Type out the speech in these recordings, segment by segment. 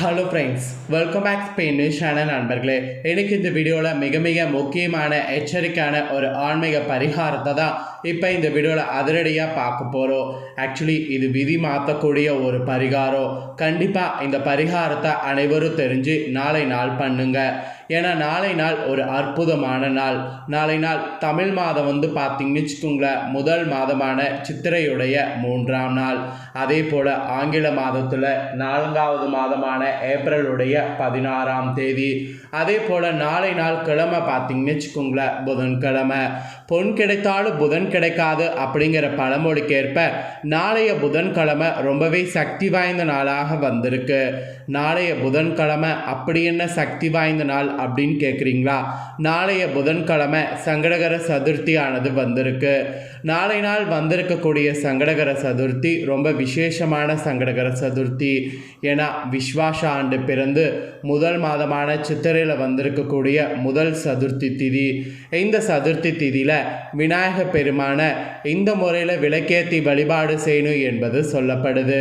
Hello friends welcome back Spain news channel நண்பர்களே. எனக்கு இந்த வீடியோவில் மிக மிக முக்கியமான எச்சரிக்கையான ஒரு ஆன்மீக பரிகாரத்தை தான் இப்போ இந்த வீடியோவில் அதிரடியாக பார்க்க போகிறோம் ஆக்சுவலி இது விதி மாற்றக்கூடிய ஒரு பரிகாரம். கண்டிப்பாக இந்த பரிகாரத்தை அனைவரும் தெரிஞ்சு நாளை நாள் பண்ணுங்கள் ஏன்னா நாளை நாள் ஒரு அற்புதமான நாள். நாளை நாள் தமிழ் மாதம் வந்து பார்த்தீங்கன்னு வச்சுக்கோங்களேன் முதல் மாதமான சித்திரையுடைய மூன்றாம் நாள். அதே போல் ஆங்கில மாதத்தில் நான்காவது மாதமான ஏப்ரலுடைய பதினாறாம் தேதி. அதே போல் நாளை நாள் கிழமை பார்த்தீங்கன்னு வச்சுக்கோங்களேன் புதன்கிழமை. பொன் கிடைத்தாலும் புதன் கிடைக்காது அப்படிங்கிற பழமொழிக்கேற்ப நாளைய புதன்கிழமை ரொம்பவே சக்தி வாய்ந்த நாளாக வந்திருக்கு. நாளைய புதன்கிழமை அப்படி என்ன சக்தி வாய்ந்த நாள் அப்படின்னு கேட்குறீங்களா நாளைய புதன்கிழமை சங்கடகர சதுர்த்தியானது வந்திருக்கு. நாளை நாள் வந்திருக்கக்கூடிய சங்கடகர சதுர்த்தி ரொம்ப விசேஷமான சங்கடகர சதுர்த்தி. ஏன்னா விஸ்வாச ஆண்டு பிறந்து முதல் மாதமான சித்திரையில் வந்திருக்கக்கூடிய முதல் சதுர்த்தி திதி. இந்த சதுர்த்தி திதியில் விநாயக பெருமான இந்த முறையில் விளக்கேற்றி வழிபாடு செய்யணும் என்பது சொல்லப்படுது.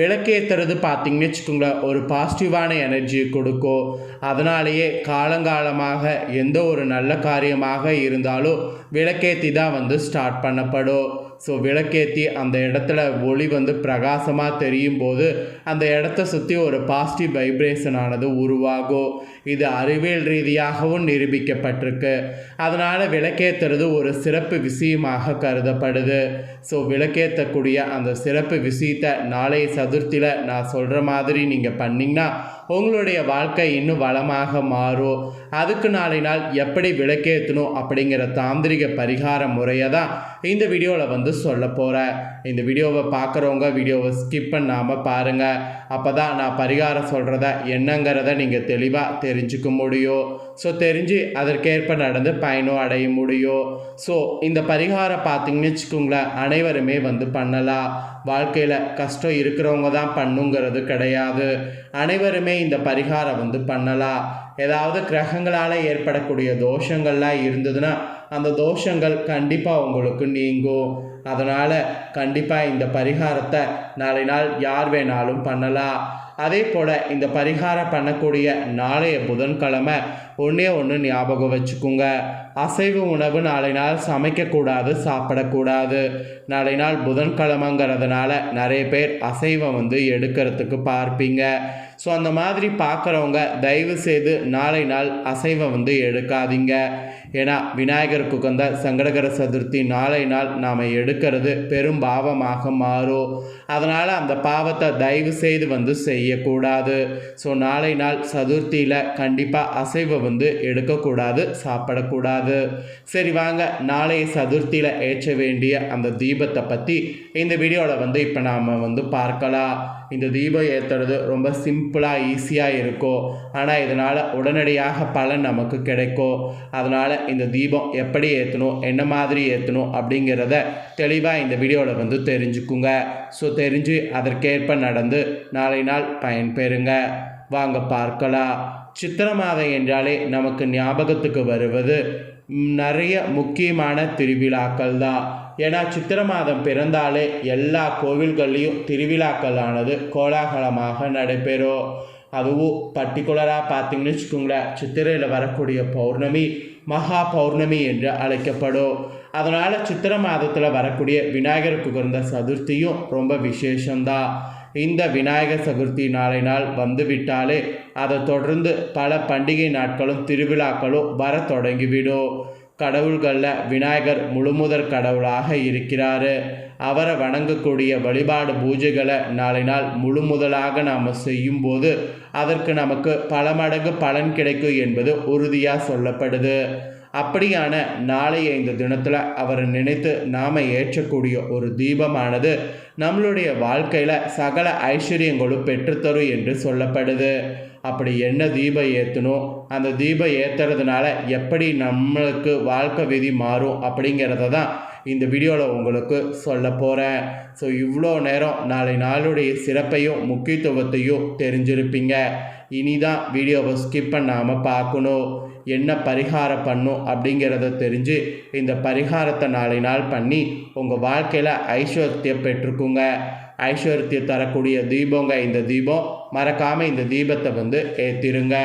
விளக்கேற்றுறது பார்த்திங்கன்னு வச்சுக்கோங்களேன் ஒரு பாசிட்டிவான எனர்ஜியை கொடுக்கும் அதனாலேயே காலங்காலமாக எந்த ஒரு நல்ல காரியமாக இருந்தாலும் விளக்கேற்றி தான் வந்து ஸ்டார்ட் பண்ணப்படும். ஸோ விளக்கேற்றி அந்த இடத்துல ஒளி வந்து பிரகாசமாக தெரியும் போது அந்த இடத்த சுற்றி ஒரு பாசிட்டிவ் வைப்ரேஷன் ஆனது உருவாகும் இது அறிவியல் ரீதியாகவும் நிரூபிக்கப்பட்டிருக்கு. அதனால் விளக்கேற்றுறது ஒரு சிறப்பு விஷயமாக கருதப்படுது. ஸோ விளக்கேற்றக்கூடிய அந்த சிறப்பு விஷயத்தை நாளைய சதுர்த்தியில் நான் சொல்கிற மாதிரி நீங்கள் பண்ணிங்கன்னா உங்களுடைய வாழ்க்கை இன்னும் வளமாக மாறும். அதுக்கு நாளை நாள் எப்படி விளக்கேற்றணும் அப்படிங்கிற தாந்திரிக பரிகார முறையை தான் இந்த வீடியோவில் வந்து சொல்ல போகிறேன் இந்த வீடியோவை பார்க்குறவங்க வீடியோவை ஸ்கிப் பண்ணாமல் பாருங்கள் அப்போ தான் நான் பரிகாரம் சொல்கிறத என்னங்கிறத நீங்கள் தெளிவாக தெரிஞ்சுக்க முடியும். ஸோ தெரிஞ்சு அதற்கேற்ப நடந்து பயனும் அடைய முடியும். ஸோ இந்த பரிகாரம் பார்த்தீங்கன்னு வச்சுக்கோங்களேன் அனைவருமே வந்து பண்ணலாம். வாழ்க்கையில் கஷ்டம் இருக்கிறவங்க தான் பண்ணுங்கிறது கிடையாது. அனைவருமே இந்த பரிகாரம் வந்து பண்ணலாம் ஏதாவது கிரகங்களால் ஏற்படக்கூடிய தோஷங்கள்லாம் இருந்ததுன்னா அந்த தோஷங்கள் கண்டிப்பாக உங்களுக்கு நீங்கும். அதனால் கண்டிப்பாக இந்த பரிகாரத்தை நாளை நாள் யார் வேணாலும் பண்ணலாம் அதே போல் இந்த பரிகாரம் பண்ணக்கூடிய நாளைய புதன்கிழமை ஒன்றே ஒன்று ஞாபகம் வச்சுக்கோங்க. அசைவு உணவு நாளை நாள் சமைக்கக்கூடாது சாப்பிடக்கூடாது. நாளை நாள் புதன்கிழமைங்கிறதுனால நிறைய பேர் அசைவம் வந்து எடுக்கிறதுக்கு பார்ப்பீங்க. ஸோ அந்த மாதிரி பார்க்குறவங்க தயவு செய்து நாளை நாள் அசைவம் வந்து எடுக்காதீங்க. ஏன்னா விநாயகருக்கு உகந்த சங்கடகர சதுர்த்தி நாளை நாள் நாம் எடுக்கிறது பெரும் பாவமாக மாறும். அதனால் அந்த பாவத்தை தயவு செய்து வந்து செய்யக்கூடாது. ஸோ நாளை நாள் சதுர்த்தியில் கண்டிப்பாக அசைவை வந்து எடுக்கக்கூடாது சாப்பிடக்கூடாது. சரி வாங்க. நாளைய சதுர்த்தியில் ஏற்ற வேண்டிய அந்த தீபத்தை பற்றி இந்த வீடியோவில் வந்து இப்போ நாம் வந்து பார்க்கலாம். இந்த தீபம் ஏற்றுறது ரொம்ப சிம்பிளாக ஈஸியாக இருக்கும் ஆனால் இதனால் உடனடியாக பலன் நமக்கு கிடைக்கும் அதனால் இந்த தீபம் எப்படி ஏற்றணும் என்ன மாதிரி ஏற்றணும் அப்படிங்கிறத தெளிவாக இந்த வீடியோவில் வந்து தெரிஞ்சுக்குங்க. ஸோ தெரிஞ்சு அதற்கேற்ப நடந்து நாளை நாள் பயன்பெறுங்க. வாங்க பார்க்கலாம். சித்திர மாதம் என்றாலே நமக்கு ஞாபகத்துக்கு வருவது நிறைய முக்கியமான திருவிழாக்கள் தான் ஏன்னா சித்திர மாதம் பிறந்தாலே எல்லா கோவில்கள்லேயும் திருவிழாக்களானது கோலாகலமாக நடைபெறும். அதுவும் பர்டிகுலராக பார்த்தீங்கன்னு வச்சுக்கோங்களேன் சித்திரையில் வரக்கூடிய பௌர்ணமி மகா பௌர்ணமி என்று அழைக்கப்படும். அதனால் சித்திர மாதத்தில் வரக்கூடிய விநாயகருக்கு உகந்த சதுர்த்தியும் ரொம்ப விசேஷந்தான் இந்த விநாயகர் சதுர்த்தி நாளை நாள் வந்துவிட்டாலே அதை தொடர்ந்து பல பண்டிகை நாட்களும் திருவிழாக்களும் வர தொடங்கிவிடும். கடவுள்களில் விநாயகர் முழுமுதற் கடவுளாக இருக்கிறார். அவரை வணங்கக்கூடிய வழிபாடு பூஜைகளை நாளை நாள் முழு முதலாக நாம் செய்யும்போது அதற்கு நமக்கு பல மடங்கு பலன் கிடைக்கும் என்பது உறுதியாக சொல்லப்படுது. அப்படியான நாளைய இந்த தினத்தில் அவரை நினைத்து நாம் ஏற்றக்கூடிய ஒரு தீபமானது நம்மளுடைய வாழ்க்கையில் சகல ஐஸ்வர்யங்களும் பெற்றுத்தரும் என்று சொல்லப்படுது. அப்படி என்ன தீபம் ஏற்றணும் அந்த தீபம் ஏற்றுறதுனால எப்படி நம்மளுக்கு வாழ்க்கை விதி மாறும் அப்படிங்கிறத தான் இந்த வீடியோவில் உங்களுக்கு சொல்ல போகிறேன் ஸோ இவ்வளோ நேரம் நாளை நாளுடைய சிறப்பையும் முக்கியத்துவத்தையும் தெரிஞ்சிருப்பீங்க. இனிதான் வீடியோவை ஸ்கிப் பண்ணாமல் பார்க்கணும். என்ன பரிகாரம் பண்ணும் அப்படிங்கிறத தெரிஞ்சு இந்த பரிகாரத்தை நாளை நாள் பண்ணி உங்கள் வாழ்க்கையில் ஐஸ்வர்யத்தை பெற்றுக்குங்க. ஐஸ்வர்யத்தை தரக்கூடிய தீபங்க இந்த தீபம். மறக்காமல் இந்த தீபத்தை வந்து ஏற்றிருங்க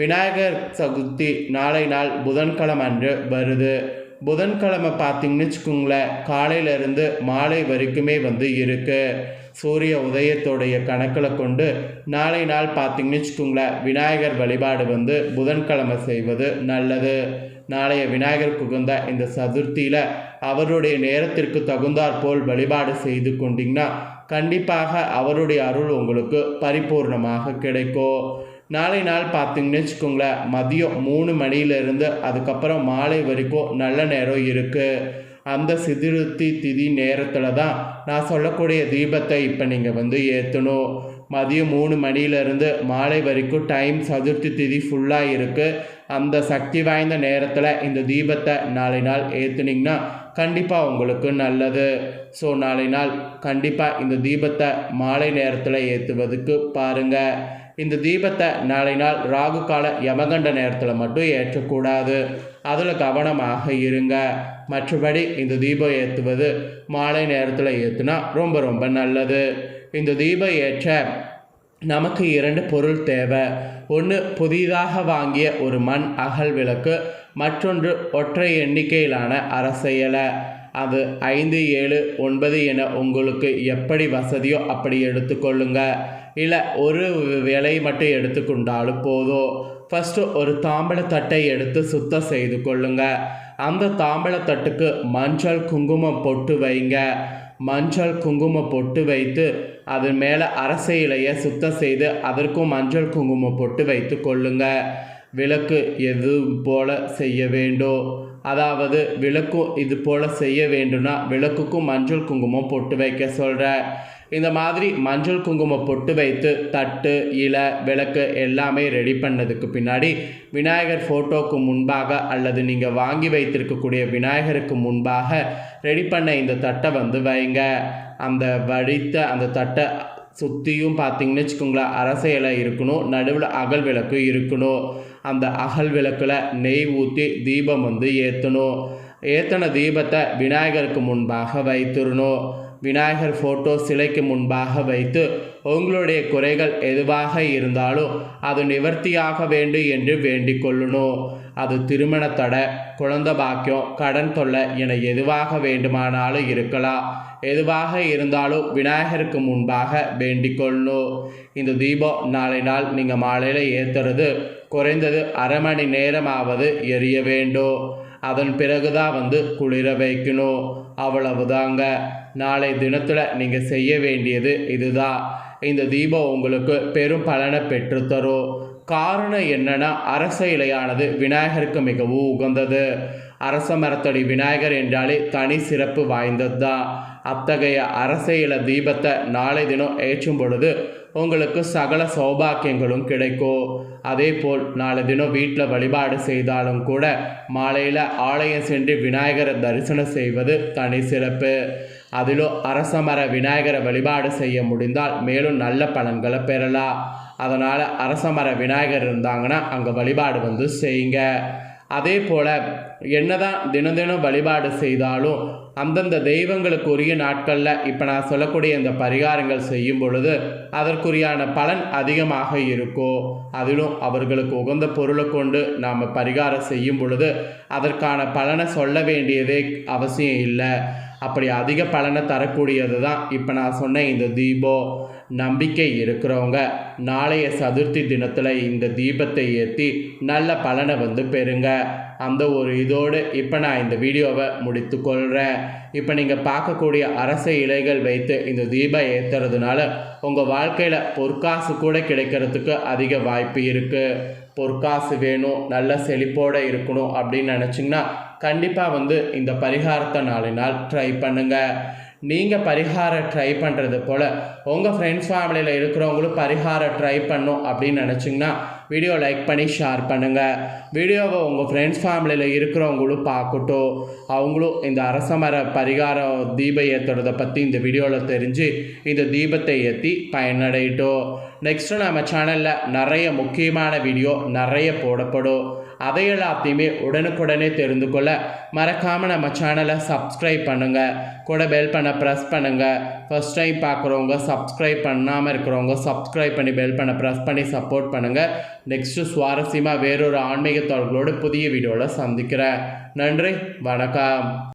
விநாயகர் சதுர்த்தி நாளை நாள் புதன்கிழமை அன்று வருது. புதன்கிழமை பார்த்தீங்கன்னு வச்சுக்கோங்களேன் காலையிலேருந்து மாலை வரைக்குமே வந்து இருக்குது சூரிய உதயத்தோடைய கணக்கில் கொண்டு நாளை நாள் பார்த்தீங்கன்னு வச்சுக்கோங்களேன் விநாயகர் வழிபாடு வந்து புதன்கிழமை செய்வது நல்லது. நாளைய விநாயகர் குகுந்த இந்த சதுர்த்தியில் அவருடைய நேரத்திற்கு தகுந்தாற் போல் வழிபாடு செய்து கொண்டீங்கன்னா கண்டிப்பாக அவருடைய அருள் உங்களுக்கு பரிபூர்ணமாக கிடைக்கும் நாளை நாள் பார்த்தீங்கன்னு வச்சுக்கோங்களேன் மதியம் மூணு மணியிலிருந்து அதுக்கப்புறம் மாலை வரைக்கும் நல்ல நேரம் இருக்குது அந்த சிதிருத்தி திதி நேரத்தில் தான் நான் சொல்லக்கூடிய தீபத்தை இப்போ நீங்கள் வந்து ஏற்றணும் மதியம் மூணு மணியிலிருந்து மாலை வரைக்கும் டைம் சதுர்த்தி திதி ஃபுல்லாக இருக்குது அந்த சக்தி வாய்ந்த நேரத்தில் இந்த தீபத்தை நாளை நாள் ஏற்றுனீங்கன்னா கண்டிப்பாக உங்களுக்கு நல்லது. ஸோ நாளை நாள் கண்டிப்பாக இந்த தீபத்தை மாலை நேரத்தில் ஏற்றுவதுக்கு பாருங்கள் இந்த தீபத்தை நாளை நாள் ராகு கால யமகண்ட நேரத்தில் மட்டும் ஏற்றக்கூடாது. அதில் கவனமாக இருங்க. மற்றபடி இந்த தீபம் ஏற்றுவது மாலை நேரத்தில் ஏற்றுனா ரொம்ப ரொம்ப நல்லது. இந்த தீபம் ஏற்ற நமக்கு இரண்டு பொருள் தேவை. ஒன்று புதிதாக வாங்கிய ஒரு மண் அகல் விளக்கு மற்றொன்று ஒற்றை எண்ணிக்கையிலான அரசியலை அது ஐந்து ஏழு ஒன்பது என உங்களுக்கு எப்படி வசதியோ அப்படி எடுத்துக்கொள்ளுங்க இல்லை ஒரு விலை மட்டும் எடுத்துக்கொண்டாலும் போதும் ஃபஸ்ட்டு ஒரு தாம்பழத்தட்டை எடுத்து சுத்தம் செய்து கொள்ளுங்க. அந்த தாம்பழத்தட்டுக்கு மஞ்சள் குங்குமம் பொட்டு வைங்க. மஞ்சள் குங்குமம் பொட்டு வைத்து அதன் மேலே அரச இலையை சுத்தம் செய்து அதற்கும் மஞ்சள் குங்குமம் பொட்டு வைத்து கொள்ளுங்க. விளக்கு எது போல செய்ய வேண்டும். அதாவது விளக்கும் இது போல் செய்ய வேண்டும்னா விளக்குக்கும் மஞ்சள் குங்குமம் பொட்டு வைக்க சொல்கிறேன் இந்த மாதிரி மஞ்சள் குங்குமம் பொட்டு வைத்து தட்டு இலை விளக்கு எல்லாமே ரெடி பண்ணதுக்கு பின்னாடி விநாயகர் ஃபோட்டோவுக்கு முன்பாக அல்லது நீங்கள் வாங்கி வைத்திருக்கக்கூடிய விநாயகருக்கு முன்பாக ரெடி பண்ண இந்த தட்டை வந்து வைங்க. அந்த வடித்த அந்த தட்டை சுற்றியும் பார்த்தீங்கன்னு வச்சுக்கோங்களேன் அரச இலை இருக்கணும் நடுவில் அகல் விளக்கு இருக்கணும். அந்த அகல் விளக்கில் நெய் ஊற்றி தீபம் வந்து ஏற்றணும் ஏற்றின தீபத்தை விநாயகருக்கு முன்பாக வைத்திடணும். விநாயகர் ஃபோட்டோ சிலைக்கு முன்பாக வைத்து உங்களுடைய குறைகள் எதுவாக இருந்தாலும் அது நிவர்த்தியாக வேண்டும் என்று வேண்டிக் கொள்ளணும் அது திருமண தடை குழந்த பாக்கியம் கடன் தொல்லை என எதுவாக வேண்டுமானாலும் இருக்கலாம். எதுவாக இருந்தாலும் விநாயகருக்கு முன்பாக வேண்டிக் கொள்ளணும் இந்த தீபம் நாளை நாள் நீங்கள் மாலையில் ஏற்றுறது குறைந்தது அரை மணி நேரமாவது எரிய வேண்டும். அதன் பிறகுதான் வந்து குளிர வைக்கணும். அவ்வளவுதாங்க. நாளை தினத்தில் நீங்கள் செய்ய வேண்டியது இதுதான் இந்த தீபம் உங்களுக்கு பெரும் பலனை பெற்றுத்தரும் காரணம் என்னன்னா அரச இலையானது விநாயகருக்கு மிகவும் உகந்தது. அரச மரத்தடி விநாயகர் என்றாலே தனி சிறப்பு வாய்ந்தது தான் அத்தகைய அரச இலை தீபத்தை நாளை தினம் ஏற்றும் பொழுது உங்களுக்கு சகல சௌபாக்கியங்களும் கிடைக்கும் அதே போல் நாளை தினம் வீட்டில் வழிபாடு செய்தாலும் கூட மாலையில் ஆலயம் சென்று விநாயகரை தரிசனம் செய்வது தனி சிறப்பு. அதிலும் அரசமர விநாயகரை வழிபாடு செய்ய முடிந்தால் மேலும் நல்ல பலன்களை பெறலாம். அதனால் அரசமர விநாயகர் இருந்தாங்கன்னா அங்கே வழிபாடு வந்து செய்யுங்க. அதே போல் என்னதான் தினம் தினம் வழிபாடு செய்தாலும் அந்தந்த தெய்வங்களுக்கு உரிய நாட்களில் இப்போ நான் சொல்லக்கூடிய இந்த பரிகாரங்கள் செய்யும் பொழுது அதற்குரியான பலன் அதிகமாக இருக்கோ அதிலும் அவர்களுக்கு உகந்த பொருளை கொண்டு நாம் பரிகாரம் செய்யும் பொழுது அதற்கான பலனை சொல்ல வேண்டியதே அவசியம் இல்லை. அப்படி அதிக பலனை தரக்கூடியது தான் இப்போ நான் சொன்ன இந்த தீபம் நம்பிக்கை இருக்கிறவங்க நாளைய சதுர்த்தி தினத்தில் இந்த தீபத்தை ஏற்றி நல்ல பலனை வந்து பெறுங்க. அந்த ஒரு இதோடு இப்போ நான் இந்த வீடியோவை முடித்து கொள்கிறேன் இப்போ நீங்கள் பார்க்கக்கூடிய அரச இலைகள் வைத்து இந்த தீபம் ஏற்றுறதுனால உங்கள் வாழ்க்கையில் பொற்காசு கூட கிடைக்கிறதுக்கு அதிக வாய்ப்பு இருக்குது பொற்காசு வேணும் நல்ல செழிப்போடு இருக்கணும் அப்படின்னு நினச்சிங்கன்னா கண்டிப்பாக வந்து இந்த பரிகாரத்தை நாலு நாள் ட்ரை பண்ணுங்கள் நீங்கள் பரிகாரம் ட்ரை பண்ணுறது போல் உங்கள் ஃப்ரெண்ட்ஸ் ஃபேமிலியில் இருக்கிறவங்களும் பரிகாரம் ட்ரை பண்ணும் அப்படின்னு நினச்சிங்கன்னா வீடியோ லைக் பண்ணி ஷேர் பண்ணுங்கள் வீடியோவை உங்கள் ஃப்ரெண்ட்ஸ் ஃபேமிலியில் இருக்கிறவங்களும் பார்க்கட்டும். அவங்களும் இந்த அரசமர பரிகாரம் தீபம் ஏற்றுறதை பற்றி இந்த வீடியோவில் தெரிஞ்சு இந்த தீபத்தை ஏற்றி பயனடையட்டும். நெக்ஸ்ட்டு நம்ம சேனலில் நிறைய முக்கியமான வீடியோ நிறைய போடப்படும். அதை எல்லாத்தையுமே உடனுக்குடனே தெரிந்து கொள்ள மறக்காமல் நம்ம சேனலை சப்ஸ்கிரைப் பண்ணுங்கள் கூட பெல் பண்ண ப்ரெஸ் பண்ணுங்கள் ஃபஸ்ட் டைம் பார்க்குறவங்க சப்ஸ்கிரைப் பண்ணாமல் இருக்கிறவங்க சப்ஸ்கிரைப் பண்ணி பெல் பண்ண ப்ரெஸ் பண்ணி சப்போர்ட் பண்ணுங்கள் நெக்ஸ்ட்டு சுவாரஸ்யமாக வேறொரு ஆன்மீக தொடர்களோடு புதிய வீடியோவில் சந்திக்கிறேன். நன்றி வணக்கம்.